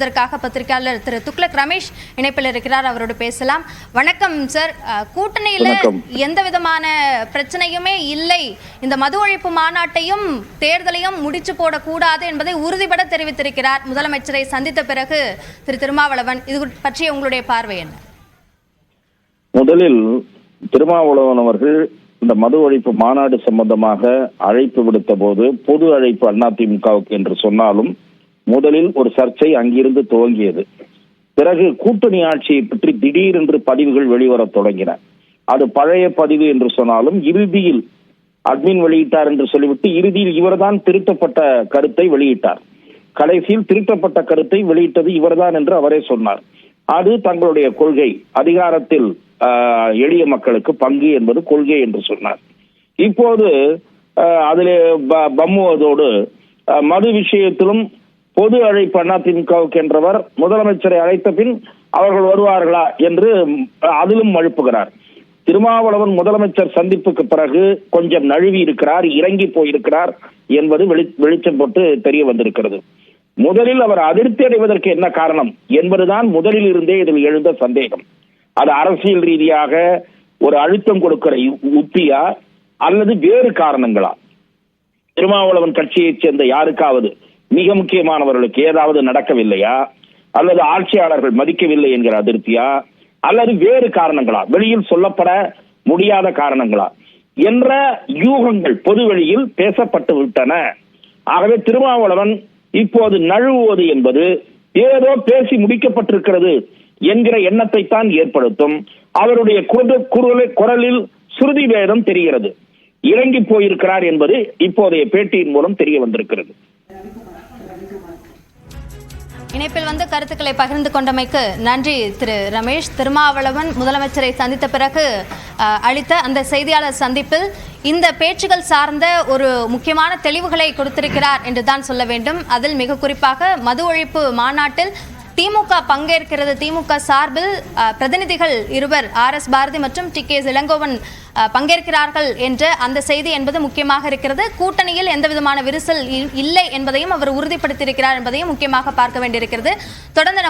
இதற்காக பத்திரிகையாளர் திரு துக்ளக் ரமேஷ் இணைப்பில் இருக்கிறார். அவரோடு பேசலாம். வணக்கம் சார். கூட்டணியில. எந்த விதமான பிரச்சனையுமே இல்லை. இந்த மது ஒழிப்பு மாநாட்டையும் தேர்தலையும் முடிச்சு போடக்கூடாது என்பதை உறுதிபட தெரிவித்திருக்கிறார். முதலமைச்சரை சந்தித்த பிறகு திரு திருமாவளவன் இது பற்றிய உங்களுடைய பார்வை என்ன? முதலில் திருமாவளவன் அவர்கள் இந்த மது ஒழிப்பு மாநாடு சம்பந்தமாக அழைப்பு விடுத்த போது பொது அழைப்பு அதிமுகவுக்கு என்று சொன்னாலும் முதலில் ஒரு சர்ச்சை அங்கிருந்து துவங்கியது. பிறகு கூட்டணி ஆட்சியை பற்றி திடீரென்று பதிவுகள் வெளிவரத் தொடங்கின. அது பழைய பதிவு என்று சொன்னாலும் இறுதியில் அட்மின் வெளியிட்டார் என்று சொல்லிவிட்டு இறுதியில் இவர்தான் திருத்தப்பட்ட கருத்தை வெளியிட்டார். கடைசியில் திருத்தப்பட்ட கருத்தை வெளியிட்டது இவர்தான் என்று அவரே சொன்னார். அது தங்களுடைய கொள்கை. அதிகாரத்தில் ஆஹ், எளிய மக்களுக்கு பங்கு என்பது கொள்கை என்று சொன்னார். இப்போது ஆஹ், அதிலே ப- பம்முவதோடு மது விஷயத்திலும் பொது அழைப்பு அதிமுகவுக்கு என்றவர் முதலமைச்சரை அழைத்த பின் அவர்கள் வருவார்களா என்று அதிலும் மழுப்புகிறார். திருமாவளவன் முதலமைச்சர் சந்திப்புக்கு பிறகு கொஞ்சம் நழுவி இருக்கிறார் இறங்கி போயிருக்கிறார் என்பது வெளி- வெளிச்சம் போட்டு தெரிய வந்திருக்கிறது. முதலில் அவர் அதிருப்தி அடைவதற்கு என்ன காரணம் என்பதுதான் முதலில் இருந்தே இதில் எழுந்த சந்தேகம். அது அரசியல் ரீதியாக ஒரு அழுத்தம் கொடுக்கிற யு- உத்தியா அல்லது வேறு காரணங்களா? திருமாவளவன் கட்சியைச் சேர்ந்த யாருக்காவது மிக முக்கியமானவர்களுக்கு ஏதாவது நடக்கவில்லையா? அல்லது ஆட்சியாளர்கள் மதிக்கவில்லை என்கிற அதிருப்தியா? அல்லது வேறு காரணங்களா? வெளியில் சொல்லப்பட முடியாத காரணங்களா? என்ற யூகங்கள் பொதுவெளியில் பேசப்பட்டு விட்டன. ஆகவே திருமாவளவன் இப்போது நழுவுவது என்பது ஏதோ பேசி முடிக்கப்பட்டிருக்கிறது என்கிற எண்ணத்தை தான் ஏற்படுத்தும். அவருடைய குரலில் சுருதி வேதம் தெரிகிறது. இறங்கி போயிருக்கிறார் என்பது இப்போதைய பேட்டியின் மூலம் தெரிய வந்திருக்கிறது. இணைப்பில் வந்து கருத்துக்களை பகிர்ந்து கொண்டமைக்கு நன்றி திரு ரமேஷ். திருமாவளவன் முதலமைச்சரை சந்தித்த பிறகு அஹ், அளித்த அந்த செய்தியாளர் சந்திப்பில் இந்த பேச்சுகள் சார்ந்த ஒரு முக்கியமான தெளிவுகளை கொடுத்திருக்கிறார் என்று தான் சொல்ல வேண்டும். அதில் மிக குறிப்பாக மது ஒழிப்பு மாநாட்டில் திமுக பங்கேற்கிறது. திமுக சார்பில் பிரதிநிதிகள் இருவர் ஆர் எஸ் பாரதி மற்றும் டி கே இளங்கோவன் பங்கேற்கிறார்கள் என்ற அந்த செய்தி என்பது முக்கியமாக இருக்கிறது. கூட்டணியில் எந்த விதமான விரிசல் இல்லை என்பதையும் அவர் உறுதிப்படுத்தியிருக்கிறார் என்பதையும் முக்கியமாக பார்க்க வேண்டியிருக்கிறது. தொடர்ந்து நம்ம